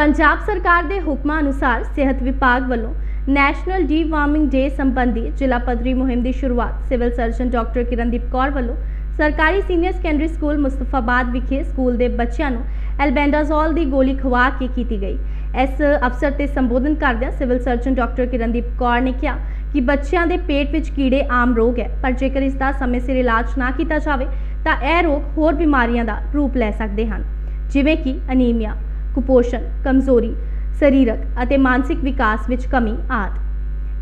ਪੰਜਾਬ ਸਰਕਾਰ ਦੇ ਹੁਕਮਾਂ ਅਨੁਸਾਰ ਸਿਹਤ ਵਿਭਾਗ ਵੱਲੋਂ ਨੈਸ਼ਨਲ ਡੀ ਵਾਰਮਿੰਗ ਡੇ ਸੰਬੰਧੀ ਜ਼ਿਲ੍ਹਾ ਪੱਧਰੀ ਮੁਹਿੰਮ ਦੀ ਸ਼ੁਰੂਆਤ civil surgeon doctor Kirandeep Kaur ਵੱਲੋਂ ਸਰਕਾਰੀ ਸੀਨੀਅਰ ਸੈਕੰਡਰੀ ਸਕੂਲ ਮੁਸਤਫਾਬਾਦ ਵਿਖੇ ਸਕੂਲ ਦੇ ਬੱਚਿਆਂ ਨੂੰ ਐਲਬੈਂਡਾਜ਼ੋਲ ਦੀ ਗੋਲੀ ਖਵਾ ਕੇ ਕੀਤੀ ਗਈ। ਇਸ ਅਵਸਰ ਤੇ ਸੰਬੋਧਨ ਕਰਦਿਆਂ civil surgeon doctor Kirandeep Kaur ਨੇ ਕਿਹਾ ਕਿ ਬੱਚਿਆਂ ਦੇ ਪੇਟ ਵਿੱਚ ਕੀੜੇ ਆਮ ਰੋਗ ਹੈ, ਪਰ ਜੇਕਰ ਇਸ ਦਾ ਸਮੇਂ ਸਿਰ ਇਲਾਜ ਨਾ ਕੀਤਾ ਜਾਵੇ ਤਾਂ ਇਹ ਰੋਗ ਹੋਰ ਬਿਮਾਰੀਆਂ ਦਾ ਰੂਪ ਲੈ ਸਕਦੇ ਹਨ, ਜਿਵੇਂ ਕਿ ਅਨੀਮੀਆ। ਕੁਪੋਸ਼ਣ, ਕਮਜ਼ੋਰੀ, ਸਰੀਰਕ ਅਤੇ ਮਾਨਸਿਕ ਵਿਕਾਸ ਵਿੱਚ ਕਮੀ, ਆਦਿ।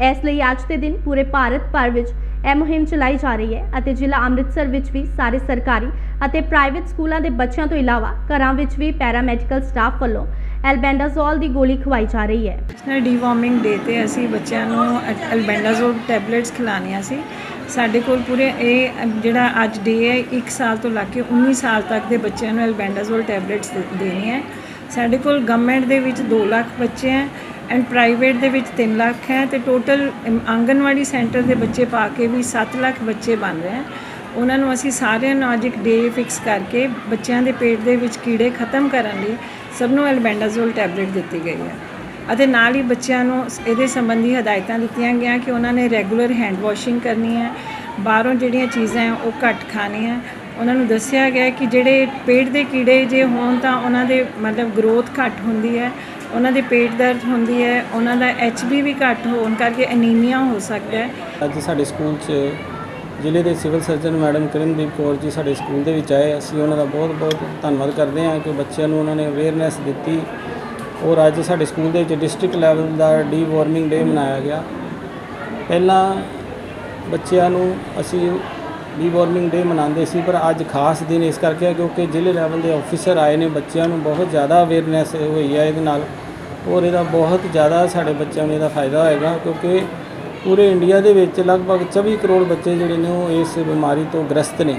ਇਸ ਲਈ ਅੱਜ ਦੇ ਦਿਨ ਪੂਰੇ ਭਾਰਤ ਭਰ ਵਿੱਚ ਇਹ ਮੁਹਿੰਮ ਚਲਾਈ ਜਾ ਰਹੀ ਹੈ ਅਤੇ ਜ਼ਿਲ੍ਹਾ ਅੰਮ੍ਰਿਤਸਰ ਵਿੱਚ ਵੀ ਸਾਰੇ ਸਰਕਾਰੀ ਅਤੇ ਪ੍ਰਾਈਵੇਟ ਸਕੂਲਾਂ ਦੇ ਬੱਚਿਆਂ ਤੋਂ ਇਲਾਵਾ ਘਰਾਂ ਵਿੱਚ ਵੀ ਪੈਰਾਮੈਡੀਕਲ ਸਟਾਫ ਵੱਲੋਂ ਐਲਬੈਂਡਾਜ਼ੋਲ ਦੀ ਗੋਲੀ ਖਵਾਈ ਜਾ ਰਹੀ ਹੈ। ਨੈਸ਼ਨਲ ਡੀਵਾਰਮਿੰਗ ਡੇ ਤੇ ਅਸੀਂ ਬੱਚਿਆਂ ਨੂੰ ਐਲਬੈਂਡਾਜ਼ੋਲ ਟੈਬਲੇਟਸ ਖਿਲਾਉਣੀਆਂ ਸੀ। ਸਾਡੇ ਕੋਲ ਪੂਰੇ ਇਹ, ਜਿਹੜਾ ਅੱਜ ਡੇ ਹੈ 1 ਸਾਲ ਤੋਂ ਲੈ ਕੇ 19 ਸਾਲ ਤੱਕ ਦੇ ਬੱਚਿਆਂ ਨੂੰ ਐਲਬੈਂਡਾਜ਼ੋਲ ਟੈਬਲੇਟਸ ਦੇਣੀ ਹੈ। ਸਾਡੇ ਕੋਲ ਗਵਰਨਮੈਂਟ ਦੇ ਵਿੱਚ 2 ਲੱਖ ਬੱਚੇ ਹੈ ਐਂਡ ਪ੍ਰਾਈਵੇਟ ਦੇ ਵਿੱਚ 3 ਲੱਖ ਹੈ ਤੇ ਟੋਟਲ ਆਂਗਨਵਾੜੀ ਸੈਂਟਰ ਦੇ ਬੱਚੇ ਪਾ ਕੇ ਵੀ 7 ਲੱਖ ਬੱਚੇ ਬਣ ਰਹੇ ਹੈ। ਉਹਨਾਂ ਨੂੰ ਅਸੀਂ ਸਾਰਿਆਂ ਨੂੰ ਅੱਜ ਇੱਕ ਡੇ ਫਿਕਸ ਕਰਕੇ ਬੱਚਿਆਂ ਦੇ ਪੇਟ ਦੇ ਵਿੱਚ ਕੀੜੇ ਖਤਮ ਕਰਨ ਲਈ ਸਭ ਨੂੰ ਐਲਬੈਂਡਾਜ਼ੋਲ ਟੈਬਲੇਟ ਦਿੱਤੀ ਗਈ ਹੈ। ਅਤੇ ਨਾਲ ਹੀ ਬੱਚਿਆਂ ਨੂੰ ਇਹਦੇ ਸੰਬੰਧੀ ਹਦਾਇਤਾਂ ਦਿੱਤੀਆਂ ਗਈਆਂ ਕਿ ਉਹਨਾਂ ਨੇ ਰੈਗੂਲਰ ਹੈਂਡ ਵਾਸ਼ਿੰਗ ਕਰਨੀ ਹੈ। ਬਾਹਰੋਂ ਜਿਹੜੀਆਂ ਚੀਜ਼ਾਂ ਹੈ ਉਹ ਘੱਟ ਖਾਣੀਆਂ ਉਹਨਾਂ ਨੂੰ ਦੱਸਿਆ ਗਿਆ ਕਿ ਜਿਹੜੇ ਪੇਟ ਦੇ ਕੀੜੇ ਜੇ ਹੋਣ ਤਾਂ ਉਹਨਾਂ ਦੇ ਮਤਲਬ ਗਰੋਥ ਘੱਟ ਹੁੰਦੀ ਹੈ, ਉਹਨਾਂ ਦੇ ਪੇਟ ਦਰਦ ਹੁੰਦੀ ਹੈ, ਉਹਨਾਂ ਦਾ ਐਚਬੀ ਵੀ ਘੱਟ ਹੋਣ ਕਰਕੇ ਐਨੀਮੀਆ ਹੋ ਸਕਦਾ ਹੈ। ਅੱਜ ਸਾਡੇ ਸਕੂਲ 'ਚ ਜ਼ਿਲ੍ਹੇ ਦੇ civil surgeon madam Kirandeep Kaur ji ਸਾਡੇ ਸਕੂਲ ਦੇ ਵਿੱਚ ਆਏ। ਅਸੀਂ ਉਹਨਾਂ ਦਾ ਬਹੁਤ-ਬਹੁਤ ਧੰਨਵਾਦ ਕਰਦੇ ਹਾਂ ਕਿ ਬੱਚਿਆਂ ਨੂੰ ਉਹਨਾਂ ਨੇ ਅਵੇਅਰਨੈਸ ਦਿੱਤੀ ਔਰ ਅੱਜ ਸਾਡੇ ਸਕੂਲ ਦੇ ਵਿੱਚ ਡਿਸਟ੍ਰਿਕਟ ਲੈਵਲ ਦਾ ਡੀ ਵਾਰਮਿੰਗ ਡੇ ਮਨਾਇਆ ਗਿਆ। ਪਹਿਲਾਂ ਬੱਚਿਆਂ ਨੂੰ ਅਸੀਂ ਡੀ ਵਾਰਮਿੰਗ ਡੇ ਮਨਾਉਂਦੇ ਸੀ, ਪਰ ਅੱਜ ਖਾਸ ਦਿਨ ਇਸ ਕਰਕੇ ਹੈ ਕਿਉਂਕਿ ਜ਼ਿਲ੍ਹੇ ਲੈਵਲ ਦੇ ਆਫੀਸਰ ਆਏ ਨੇ, ਬੱਚਿਆਂ ਨੂੰ ਬਹੁਤ ਜ਼ਿਆਦਾ ਅਵੇਅਰਨੈਸ ਹੋਈ ਹੈ ਇਹਦੇ ਨਾਲ ਔਰ ਇਹਦਾ ਬਹੁਤ ਜ਼ਿਆਦਾ ਸਾਡੇ ਬੱਚਿਆਂ ਨੂੰ ਇਹਦਾ ਫਾਇਦਾ ਹੋਏਗਾ ਕਿਉਂਕਿ ਪੂਰੇ ਇੰਡੀਆ ਦੇ ਵਿੱਚ ਲਗਭਗ 24 ਕਰੋੜ ਬੱਚੇ ਜਿਹੜੇ ਨੇ ਉਹ ਇਸ ਬਿਮਾਰੀ ਤੋਂ ਗ੍ਰਸਤ ਨੇ।